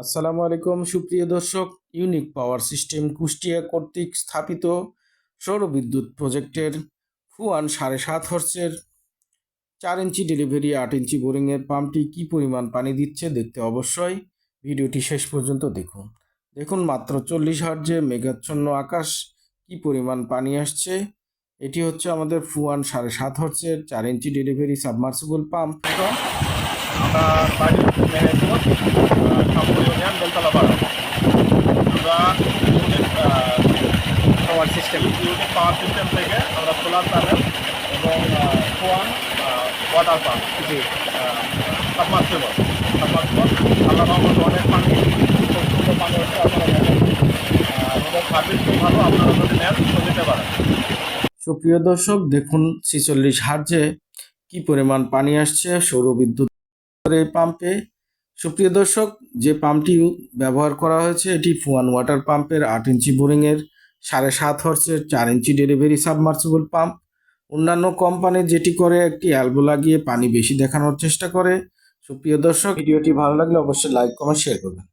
আসসালামু আলাইকুম, সুপ্রিয় দর্শক। ইউনিক পাওয়ার সিস্টেম কুষ্টিয়া কর্তৃক স্থাপিত সৌর বিদ্যুৎ প্রজেক্টের ফুয়ান সাড়ে সাত হর্সের চার ইঞ্চি ডেলিভারি আট ইঞ্চি বোরিংয়ের পাম্পটি কী পরিমাণ পানি দিচ্ছে দেখতে অবশ্যই ভিডিওটি শেষ পর্যন্ত দেখুন। দেখুন মাত্র চল্লিশ হার্জে মেঘাচ্ছন্ন আকাশ কী পরিমাণ পানি আসছে। এটি হচ্ছে আমাদের ফুয়ান সাড়ে সাত হর্সের চার ইঞ্চি ডেলিভারি সাবমার্সিবল পাম্প আমরা সিস্টেম ইউনিট পাওয়ার সিস্টেম থেকে আমরা সোলার প্যানেল এবং ফোয়ান ওয়াটার পাম্প জি। সাবমার্সিবল সাবমার্সিবল আল্লাহ রহমত অনেক পানি সুন্দর পানি হচ্ছে আপনারা আমাদের সার্ভিস খুব ভালো আপনারা যদি নেন তো নিতে পারেন। সুপ্রিয় দর্শক দেখুন ছিচল্লিশ হার্জে কি পরিমাণ পানি আসছে সৌর বিদ্যুৎ এই পাম্পে সুপ্রিয় দর্শক যে পাম্পটি ব্যবহার করা হয়েছে এটি ফুয়ান ওয়াটার পাম্পের আট ইঞ্চি বোরিংয়ের সাড়ে সাত হর্সের চার ইঞ্চি ডেলিভারি সাবমার্সিবল পাম্প। অন্যান্য কোম্পানি যেটি করে, একটি অ্যালবো লাগিয়ে পানি বেশি দেখানোর চেষ্টা করে। সুপ্রিয় দর্শক, ভিডিওটি ভালো লাগলে অবশ্যই লাইক, কমেন্ট, শেয়ার করবেন।